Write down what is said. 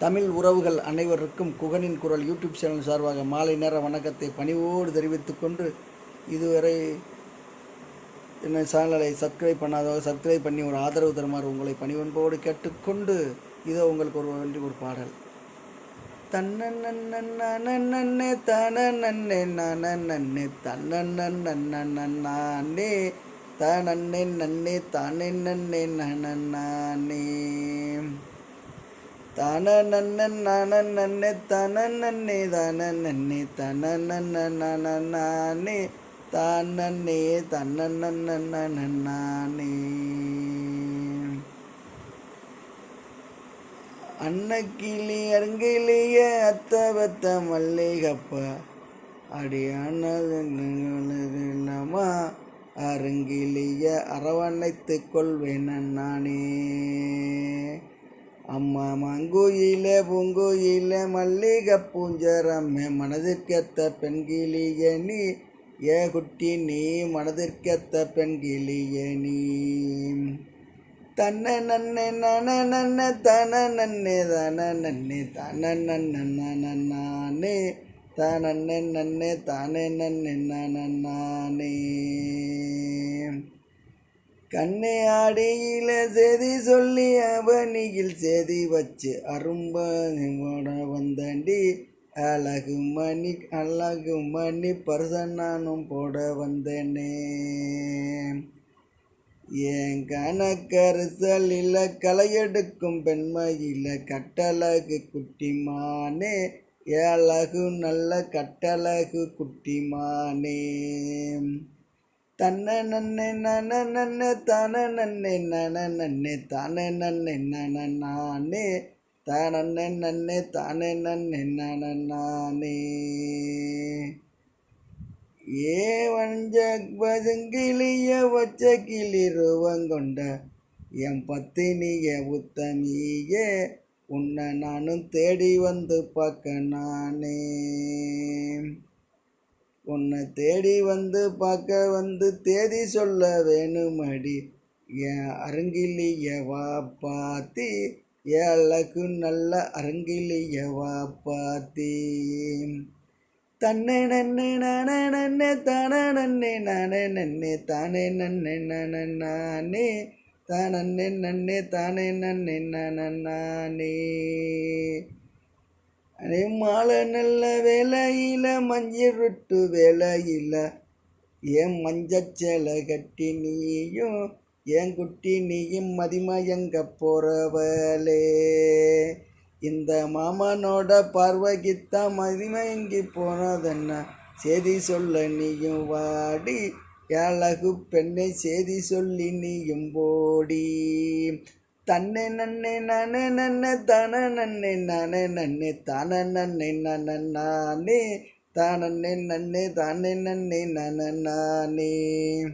தமிழ் உறவுகள் அனைவருக்கும் குகனின் குரல் யூடியூப் சேனல் சார்பாக மாலை நேர வணக்கத்தை பணிவோடு தெரிவித்துக்கொண்டு இதுவரை என்ன சேனலை சப்ஸ்கிரைப் பண்ணாதவங்க சப்ஸ்கிரைப் பண்ணி ஒரு ஆதரவு தருமாறு உங்களை பணிவன்போடு கேட்டுக்கொண்டு இதோ உங்களுக்கு ஒரு வேண்டி ஒரு பாடல். தன்னே தனநன்னே நனநன்னே தன்னே தனன்னே நன்னே தானே நன்னே நனநானே தனநன்னே நனநன்னே தனநன்னே தனநன்னே தனநன்னே தானன்னே தன்னே அன்னக்கிளி அருங்கிலேய அத்தவத்த மல்லிகப்பா அடியானதுமா அருங்கிலிய அரவணைத்து கொள்வேன் நானே. அம்மா மங்குயில பூங்குயில மல்லிகை பூஞ்சரம்மே மனதிற்கேத்த பெண்கிளிய நீ ஏ குட்டி நீ மனதிற்கேத்த பெண்கிளிய நீ தன்ன நன்ன நன நன்ன தன நன்னே தன நன்னே தன நன்ன நானே. தனன்னே நன்னே தானே நன்னே நானே. கண்ணே செதி சொல்லி அவனியில் செதி வச்சு அரும்போட வந்தண்டி. அழகு மணி அழகு மணி பர்சன் நானும் போட வந்தேனே. என் கணக்கரசலில் களையெடுக்கும் பெண்மையில் கட்டழகு குட்டிமானே. ஏழகு நல்ல கட்டழகு குட்டிமானே. தன்ன நன்னை நன நன்னே தன நன்னை நன நன்னே தானே நன்னை நன நானே தானே நன்னே தானே நன்னே நன நானே ஏ வஞ்ச பதுங்கிலிய வச்ச கிளி ரூபங்கொண்ட என் பத்தினிய உத்தமியே உன்னை நானும் தேடி வந்து பார்க்க நானே. உன்னை தேடி வந்து பார்க்க வந்து தேதி சொல்ல வேணுமடி. என் அருங்கிலியவா வா பாத்தி. ஏழகு நல்ல அருங்கிலிய வா பாத்தி. தன்னை நன்னை நானே நன்னே தானே நன்னே நானே நன்னே தானே நன்னே நானே நானே தானே நன்னே தானே நன்னே நானே. மாலை நல்ல வேலையில் மஞ்சள் விட்டு வேலையில் ஏன் மஞ்சச்சேலை கட்டி நீயும் ஏன் குட்டி நீயும் மதிமயங்க போகிறவளே இந்த மாமனோட பார்வைக்குத்தான் மதிமயங்கி போனதென்ன? செய்தி சொல்ல நீயும் வாடி ஏழகு பெண்ணை செய்தி சொல்லி நீயும் போடி. தன்னை நன்னை நானே நன்னே தன நன்னை நானே நன்னே தன நன்னை நன நானே தானே நன்னே தானே நன்னை நன நானே.